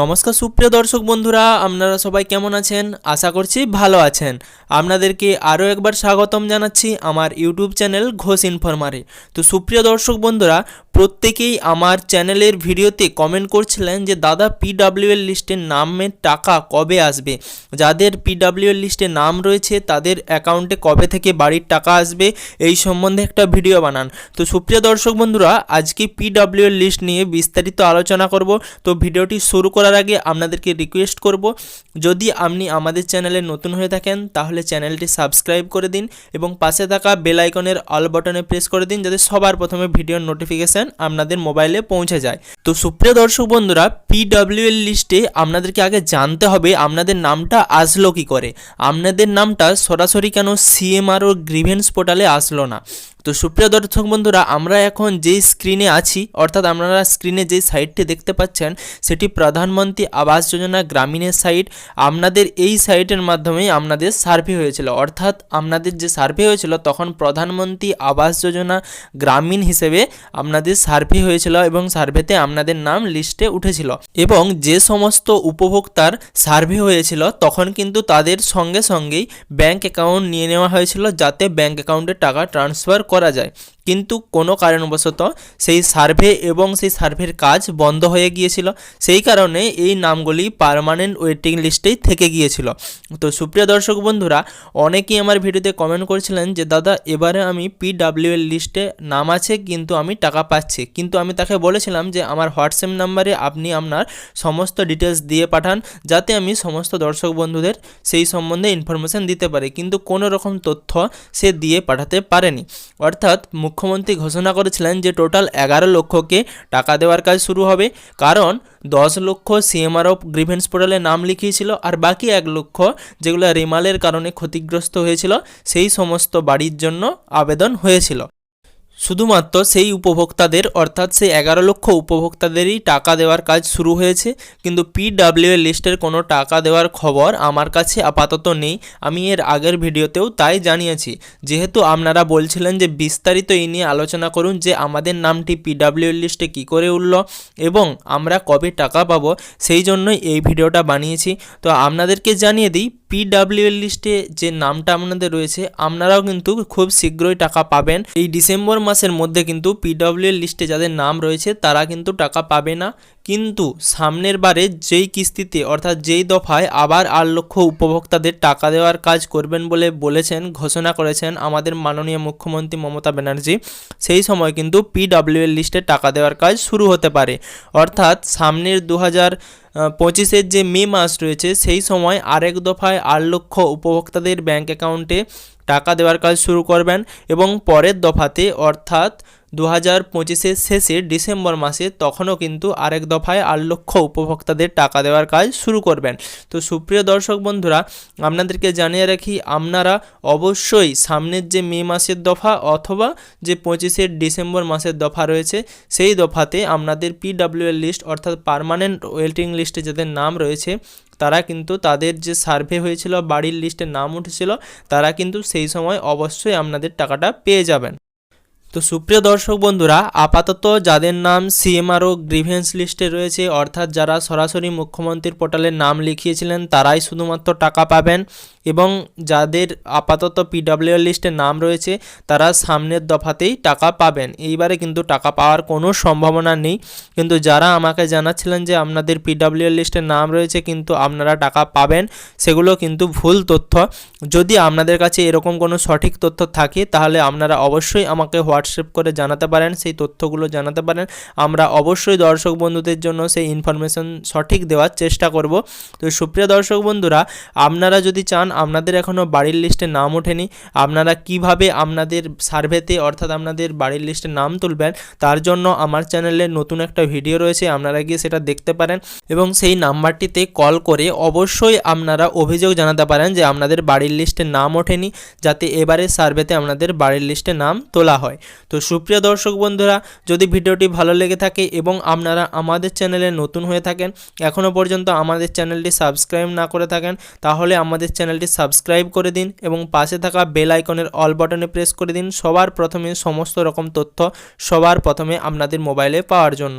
নমস্কার সুপ্রিয় দর্শক বন্ধুরা, আপনারা সবাই কেমন আছেন? আশা করছি ভালো আছেন। আপনাদেরকে আরও একবার স্বাগতম জানাচ্ছি আমার ইউটিউব চ্যানেল ঘোষ ইনফরমারে। তো সুপ্রিয় দর্শক বন্ধুরা, প্রত্যেকেই আমার চ্যানেলের ভিডিওতে কমেন্ট করছিলেন যে, দাদা পিডাব্লিউ এর লিস্টে নামের টাকা কবে আসবে? যাদের পিডাব্লিউ এর লিস্টে নাম রয়েছে, তাদের অ্যাকাউন্টে কবে থেকে বাড়ির টাকা আসবে, এই সম্বন্ধে একটা ভিডিও বানান। তো সুপ্রিয় দর্শক বন্ধুরা, আজকে পিডাব্লিউ এর লিস্ট নিয়ে বিস্তারিত আলোচনা করব। তো ভিডিওটি শুরু করার আগে আপনাদেরকে রিকোয়েস্ট করব, যদি আপনি আমাদের চ্যানেলে নতুন হয়ে থাকেন, তাহলে চ্যানেলটি সাবস্ক্রাইব করে দিন এবং পাশে থাকা বেল আইকনের অল বাটনে প্রেস করে দিন, যাতে সবার প্রথমে ভিডিওর নোটিফিকেশান আপনাদের মোবাইলে পৌঁছে যায়। তো সুপ্রিয় দর্শক বন্ধুরা পিডাব্লিউ এর লিস্টে আপনাদেরকে আগে জানতে হবে আপনাদের নামটা আসলো কি করে। আপনাদের নামটা সরাসরি কেন সিএমআর ও গ্রিভেন্স পোর্টালে আসলো না। তো সুপ্রিয় দর্শক বন্ধুরা, আমরা এখন যেই স্ক্রিনে আছি, অর্থাৎ আপনারা স্ক্রিনে যেই সাইটটি দেখতে পাচ্ছেন, সেটি প্রধানমন্ত্রী আবাস যোজনা গ্রামীণের সাইট আপনাদের এই সাইটের মাধ্যমেই আপনাদের সার্ভে হয়েছিল। অর্থাৎ আপনাদের যে সার্ভে হয়েছিল, তখন প্রধানমন্ত্রী আবাস যোজনা গ্রামীণ হিসেবে আপনাদের সার্ভে হয়েছিল এবং সার্ভেতে আপনাদের নাম লিস্টে উঠেছিল। এবং যে সমস্ত উপভোক্তার সার্ভে হয়েছিল, তখন কিন্তু তাদের সঙ্গে সঙ্গেই ব্যাংক অ্যাকাউন্ট নিয়ে নেওয়া হয়েছিল, যাতে ব্যাংক অ্যাকাউন্টে টাকা ট্রান্সফার করা যায়। কিন্তু কোনো কারণবশত সেই সার্ভে এবং সেই সার্ভের কাজ বন্ধ হয়ে গিয়েছিল। সেই কারণে এই নামগুলি পার্মানেন্ট ওয়েটিং লিস্টেই থেকে গিয়েছিল। তো সুপ্রিয় দর্শক বন্ধুরা, অনেকেই আমার ভিডিওতে কমেন্ট করেছিলেন যে, দাদা, এবারে আমি পিডাব্লিউ এর লিস্টে নাম আছে, কিন্তু আমি টাকা পাচ্ছি। কিন্তু আমি তাকে বলেছিলাম যে, আমার হোয়াটসঅ্যাপ নাম্বারে আপনি আপনার সমস্ত ডিটেলস দিয়ে পাঠান, যাতে আমি সমস্ত দর্শক বন্ধুদের সেই সম্বন্ধে ইনফরমেশান দিতে পারি। কিন্তু কোনো রকম তথ্য সে দিয়ে পাঠাতে পারেনি। অর্থাৎ মুখ্যমন্ত্রী ঘোষণা করেছিলেন যে টোটাল এগারো লক্ষকে টাকা দেওয়ার কাজ শুরু হবে। কারণ দশ লক্ষ সিএমআরও গ্রিভেন্স পোর্টালে নাম লিখিয়েছিল আর বাকি এক লক্ষ যেগুলো রিমালের কারণে ক্ষতিগ্রস্ত হয়েছিল, সেই সমস্ত বাড়ির জন্য আবেদন হয়েছিল। শুধুমাত্র সেই উপভোক্তাদের, অর্থাৎ সেই এগারো লক্ষ উপভোক্তাদেরই টাকা দেওয়ার কাজ শুরু হয়েছে, কিন্তু পিডাব্লিউ এর লিস্টের কোনো টাকা দেওয়ার খবর আমার কাছে আপাতত নেই। আমি এর আগের ভিডিওতেও তাই জানিয়েছি। যেহেতু আপনারা বলছিলেন যে বিস্তারিত এই নিয়ে আলোচনা করুন যে আমাদের নামটি পিডাব্লিউ এর লিস্টে কী করে উঠল এবং আমরা কবে টাকা পাবো, সেই জন্যই এই ভিডিওটা বানিয়েছি। তো আপনাদেরকে জানিয়ে দিই পিডাব্লিউ এর লিস্টে যে নামটা আপনাদের রয়েছে, আপনারাও কিন্তু খুব শীঘ্রই টাকা পাবেন। এই ডিসেম্বর মাসের মধ্যে কিন্তু পিডাব্লিউ এর লিস্টে যাদের নাম রয়েছে, তারা কিন্তু টাকা পাবে না। কিন্তু সামনের বারে যেই কিস্তিতে, অর্থাৎ যেই দফায় আবার আট লক্ষ উপভোক্তাদের টাকা দেওয়ার কাজ করবেন বলে বলেছেন, ঘোষণা করেছেন আমাদের মাননীয় মুখ্যমন্ত্রী মমতা ব্যানার্জি, সেই সময় কিন্তু পিডাব্লিউ এর লিস্টে টাকা দেওয়ার কাজ শুরু হতে পারে। অর্থাৎ সামনের দু হাজার পঁচিশের যে মে মাস রয়েছে, সেই সময় আরেক দফায় আট লক্ষ উপভোক্তাদের ব্যাঙ্ক অ্যাকাউন্টে টাকা দেওয়ার কাজ শুরু করবেন এবং পরের দফাতে, অর্থাৎ দু হাজার পঁচিশের শেষে ডিসেম্বর মাসে তখনও কিন্তু আরেক দফায় আট লক্ষ উপভোক্তাদের টাকা দেওয়ার কাজ শুরু করবেন। তো সুপ্রিয় দর্শক বন্ধুরা, আপনাদেরকে জানিয়ে রাখি, আপনারা অবশ্যই সামনের যে মে মাসের দফা অথবা যে পঁচিশের ডিসেম্বর মাসের দফা রয়েছে, সেই দফাতে আপনাদের পিডাব্লিউ এর লিস্ট অর্থাৎ পারমানেন্ট ওয়েটিং লিস্টে যাদের নাম রয়েছে, তারা কিন্তু তাদের যে সার্ভে হয়েছিল, বাড়ির লিস্টে নাম উঠেছিল, তারা কিন্তু সেই সময় অবশ্যই আপনাদের টাকাটা পেয়ে যাবেন। তো সুপ্রিয় দর্শক বন্ধুরা, আপাতত যাদের নাম সিএমআরও গ্রিভেন্স লিস্টে রয়েছে, অর্থাৎ যারা সরাসরি মুখ্যমন্ত্রীর পোর্টালে নাম লিখিয়েছিলেন, তারাই শুধুমাত্র টাকা পাবেন এবং যাদের আপাতত পিডাব্লিউ লিস্টে নাম রয়েছে, তারা সামনের দফাতেই টাকা পাবেন। এইবারে কিন্তু টাকা পাওয়ার কোনো সম্ভাবনা নেই। কিন্তু যারা আমাকে জানাচ্ছিলেন যে আপনাদের পিডাব্লিউ লিস্টে নাম রয়েছে, কিন্তু আপনারা টাকা পাবেন, সেগুলো কিন্তু ভুল তথ্য। যদি আপনাদের কাছে এরকম কোনো সঠিক তথ্য থাকে, তাহলে আপনারা অবশ্যই আমাকে হোয়াটসঅ্যাপ করে জানাতে পারেন, সেই তথ্যগুলো জানাতে পারেন। আমরা অবশ্যই দর্শক বন্ধুদের জন্য সেই ইনফরমেশন সঠিক দেওয়ার চেষ্টা করব। তো সুপ্রিয় দর্শক বন্ধুরা, আপনারা যদি চান, আপনাদের এখনও বাড়ির লিস্টে নাম ওঠেনি, আপনারা কীভাবে আপনাদের সার্ভেতে অর্থাৎ আপনাদের বাড়ির লিস্টে নাম তুলবেন, তার জন্য আমার চ্যানেলে নতুন একটা ভিডিও রয়েছে, আপনারা গিয়ে সেটা দেখতে পারেন এবং সেই নাম্বারটিতে কল করে অবশ্যই আপনারা অভিযোগ জানাতে পারেন যে আপনাদের বাড়ির লিস্টে নাম ওঠেনি, যাতে এবারে সার্ভেতে আপনাদের বাড়ির লিস্টে নাম তোলা হয়। তো সুপ্রিয় দর্শক বন্ধুরা, যদি ভিডিওটি ভালো লেগে থাকে এবং আপনারা আমাদের চ্যানেলে নতুন হয়ে থাকেন এখনও পর্যন্ত আমাদের চ্যানেলটি সাবস্ক্রাইব না করে থাকেন, তাহলে আমাদের চ্যানেলটি সাবস্ক্রাইব করে দিন এবং পাশে থাকা বেল আইকনের অল বাটনে প্রেস করে দিন সবার প্রথমে সমস্ত রকম তথ্য সবার প্রথমে আপনাদের মোবাইলে পাওয়ার জন্য।